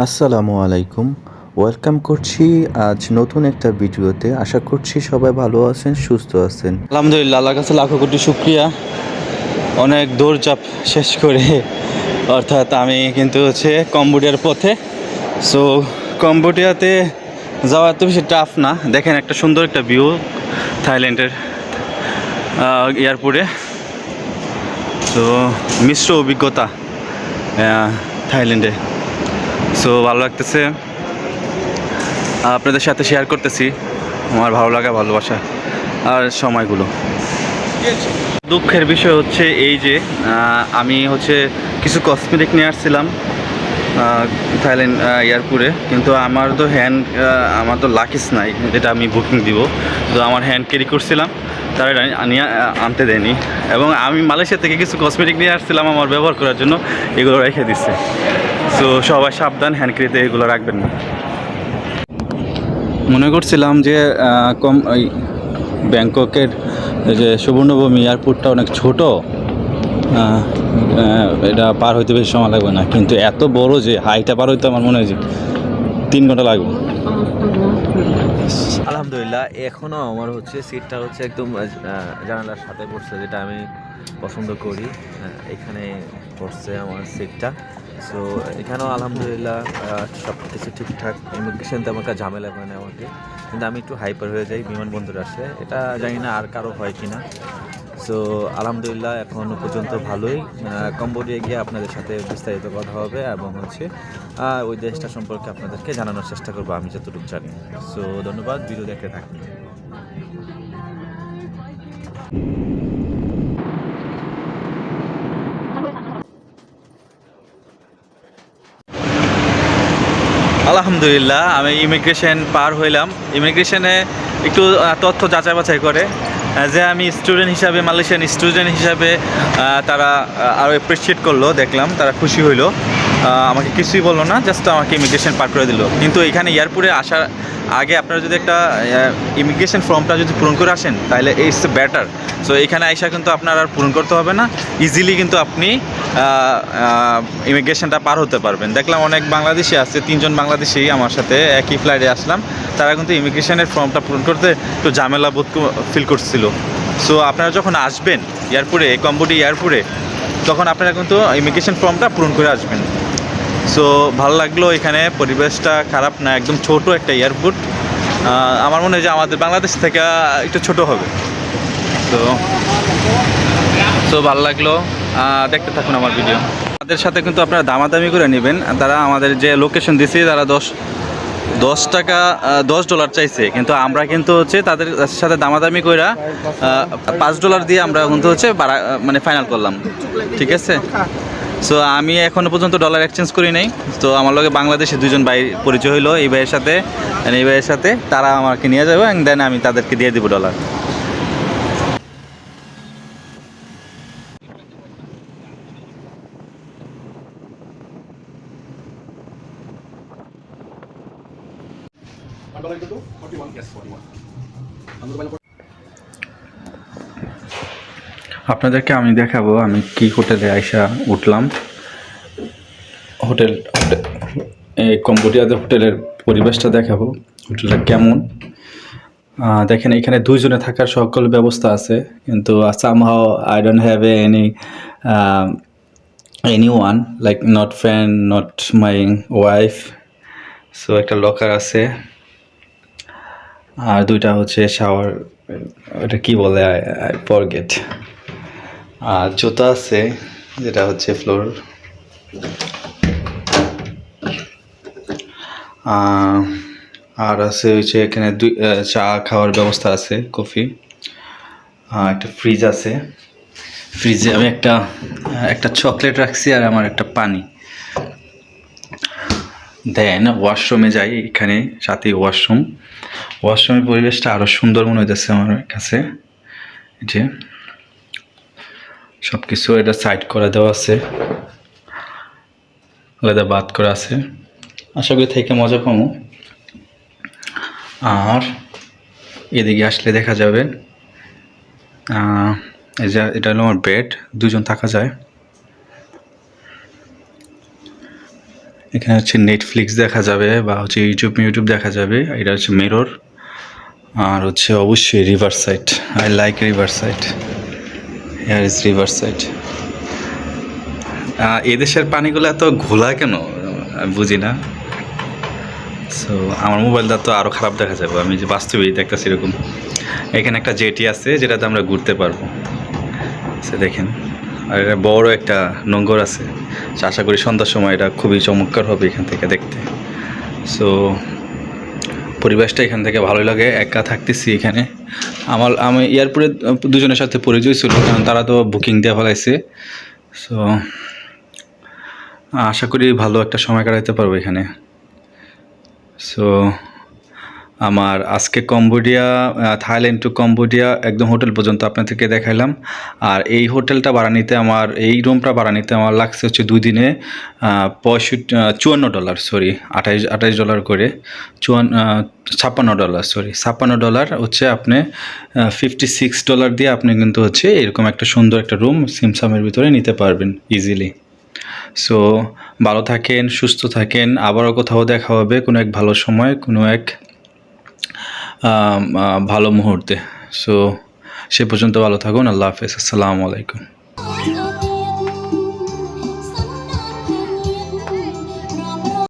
আসসালামু আলাইকুম। ওয়েলকাম করছি আজ নতুন একটা ভিডিওতে। আশা করছি সবাই ভালো আছেন, সুস্থ আছেন। আলহামদুলিল্লাহ, আল্লাহর কাছে লাখো কোটি শুক্রিয়া। অনেক দৌড়চাপ শেষ করে, অর্থাৎ আমি কিন্তু হচ্ছে কম্বোডিয়ার পথে। সো কম্বোডিয়াতে যাওয়া এত বেশি টাফ না। দেখেন একটা সুন্দর একটা ভিউ থাইল্যান্ডের এয়ারপোর্টে তো মিশ্র অভিজ্ঞতা থাইল্যান্ডে। সো ভালো লাগতেছে। আপনাদের সাথে শেয়ার করতেছি। আমার ভালো লাগা, ভালোবাসা আর সময়গুলো। দুঃখের বিষয় হচ্ছে এই যে আমি হচ্ছে কিছু কসমেটিক নিয়ে আসছিলাম থাইল্যান্ড এয়ারপোর্টে কিন্তু আমার তো হ্যান্ড আমার তো লাকিস নাই, যেটা আমি বুকিং দিব। তো আমার হ্যান্ড ক্যারি করছিলাম, তারা নিয়ে আনতে দেয়নি। এবং আমি মালয়েশিয়া থেকে কিছু কসমেটিক নিয়ে আসছিলাম আমার ব্যবহার করার জন্য, এগুলো রেখে দিচ্ছে তো সবাই সাবধান হ্যান্ড ক্যারিতে এগুলো রাখবেন না। মনে করছিলাম যে কম ওই ব্যাংককের যে সুবর্ণভূমি এয়ারপোর্টটা অনেক ছোট এটা পার হইতে বেশি সময় লাগবে না। কিন্তু এত বড় যে হাইটা পার হইতে আমার মনে হয় যে তিন ঘণ্টা লাগবে। আলহামদুলিল্লাহ এখনও আমার হচ্ছে সিটটা হচ্ছে একদম জানালার সাথে পড়ছে যেটা আমি পছন্দ করি। এখানে পড়ছে আমার সিটটা সো এখানেও আলহামদুলিল্লাহ সব কিছু ঠিকঠাক। ইমিগ্রেশন তেমন একটা ঝামেলা হয় না আমাকে। কিন্তু আমি একটু হাইপার হয়ে যাই বিমানবন্দর আসে এটা জানি না আর কারও হয় কি না সো আলহামদুলিল্লাহ এখন পর্যন্ত ভালোই। কম্বোডিয়া গিয়ে আপনাদের সাথে বিস্তারিত কথা হবে এবং হচ্ছে ওই দেশটা সম্পর্কে আপনাদেরকে জানানোর চেষ্টা করব আমি যতটুকু জানি। সো ধন্যবাদ। ভিডিও দেখতে থাকুন আলহামদুলিল্লাহ, আমি ইমিগ্রেশন পার হইলাম। ইমিগ্রেশনে একটু তথ্য যাচাই বাছাই করে। যে আমি স্টুডেন্ট হিসাবে, মালয়েশিয়ান স্টুডেন্ট হিসাবে তারা আরও অ্যাপ্রিসিয়েট করল, দেখলাম, তারা খুশি হইল। আমাকে কিছুই বলল না জাস্ট আমাকে ইমিগ্রেশন পার করে দিল। কিন্তু এখানে এয়ারপোর্টে আসার আগে আপনারা যদি একটা ইমিগ্রেশন ফর্মটা যদি পূরণ করে আসেন, তাহলে ইটস বেটার সো এখানে আইসা কিন্তু আপনার আর পূরণ করতে হবে না। ইজিলি কিন্তু আপনি ইমিগ্রেশনটা পার হতে পারবেন। দেখলাম অনেক বাংলাদেশি আছে, তিনজন বাংলাদেশি আমার সাথে একই ফ্লাইটে আসলাম। তারা কিন্তু ইমিগ্রেশনের ফর্মটা পূরণ করতে একটু ঝামেলা বোধ ফিল করছিল। সো আপনারা যখন আসবেন এয়ারপোর্টে কম্বোডি এয়ারপোর্টে তখন আপনারা কিন্তু ইমিগ্রেশন ফর্মটা পূরণ করে আসবেন। সো ভালো লাগল এখানে, পরিবেশটা খারাপ না, একদম ছোট একটা এয়ারপোর্ট আমার মনে হয় যে আমাদের বাংলাদেশ থেকে একটু ছোট হবে। তো সো ভালো লাগল। দেখতে থাকুন আমার ভিডিও তাদের সাথে কিন্তু আপনারা দামাদামি করে নেবেন। তারা আমাদের যে লোকেশন দিয়েছে তারা দশ দশ টাকা দশ ডলার চাইছে। কিন্তু আমরা কিন্তু হচ্ছে তাদের সাথে দামাদামি করে পাঁচ ডলার দিয়ে আমরা কিন্তু হচ্ছে মানে ফাইনাল করলাম। ঠিক আছে? সো আমি এখনও পর্যন্ত ডলার এক্সচেঞ্জ করি নাই। তো আমার লগে বাংলাদেশে দুজন ভাই পরিচয় হইল, এই ভাইয়ের সাথে। and এই ভাইয়ের সাথে তারা আমাকে নিয়ে যাবে দেন আমি তাদেরকে দিয়ে দিব ডলার আপনাদেরকে আমি দেখাবো, আমি কি হোটেলে আইসা উঠলাম। হোটেল এই কম্বোডিয়াতে হোটেলের পরিবেশটা দেখাবো, হোটেলটা কেমন। দেখেন, এখানে দুইজনে থাকার সকল ব্যবস্থা আছে, কিন্তু Assam somehow I don't have any any one like not fan not my wife so একটা লকার আছে। আর দুইটা হচ্ছে শাওয়ার এটা কি বলে ফরগেট আর জুতা আছে, যেটা হচ্ছে ফ্লোর আর আছে হচ্ছে এখানে দুই চা খাওয়ার ব্যবস্থা আছে, কফি। একটা ফ্রিজ আছে। ফ্রিজে আমি একটা একটা চকলেট রাখছি আর আমার একটা পানি। দেন ওয়াশরুমে যাই, এখানে সাথে ওয়াশরুম ওয়াশরুমের পরিবেশটা আরও সুন্দর মনে হইতেছে আমার কাছে। যে সব কিছু এটা সাইড করে দেওয়া আছে। আলাদা বাদ করা আছে। আশা করি থেকে মজা পাবো। আর এদিকে আসলে দেখা যাবে। এটা হলো আমার বেড দুজন থাকা যায়। এখানে হচ্ছে নেটফ্লিক্স দেখা যাবে বা হচ্ছে ইউটিউব ইউটিউব দেখা যাবে। এটা হচ্ছে মিরর আর হচ্ছে অবশ্যই river side I like river side here is river side এদেশের পানিগুলো এত ঘোলা কেন? বুঝি না। সো আমার মোবাইলটা তো আরও খারাপ দেখা যাবে। আমি যে বাস্তবেই দেখতেছি এরকম। এখানে একটা জেটি আছে, যেটাতে আমরা ঘুরতে পারব। সে দেখেন। আর এটা বড় একটা নোঙ্গর আছে। আশা করি সন্ধ্যার সময় এটা খুবই চমৎকার হবে এখান থেকে দেখতে। সো পরিবেশটা এখান থেকে ভালোই লাগে, একা থাকতেছি এখানে। আমার, আমি এয়ারপোর্টে দুজনের সাথে পরিচয় ছিল, কারণ তারা তো বুকিং দেওয়া ফেলাইছে। সো আশা করি ভালো একটা সময় কাটাতে পারব এখানে। সো আমার আজকে কম্বোডিয়া থাইল্যান্ড টু কম্বোডিয়া একদম হোটেল পর্যন্ত আপনাদেরকে দেখাইলাম। আর এই হোটেলটা ভাড়া নিতে আমার, এই রুমটা ভাড়া নিতে আমার লাগছে হচ্ছে দুই দিনে পঁয়ষট্টি চুয়ান্ন ডলার সরি আঠাইশ আঠাইশ ডলার করে চুয়ান্ন ছাপ্পান্ন ডলার সরি ছাপ্পান্ন ডলার হচ্ছে আপনি ফিফটি সিক্স ডলার দিয়ে আপনি কিন্তু হচ্ছে এরকম একটা সুন্দর একটা রুম সিমসামের ভিতরে নিতে পারবেন ইজিলি সো ভালো থাকেন, সুস্থ থাকেন, আবারও কোথাও দেখা হবে কোনো এক ভালো সময়, কোনো এক ভালো মুহূর্তে। সো সে পর্যন্ত ভালো থাকুন। আল্লাহ হাফেজ। আসসালামু আলাইকুম।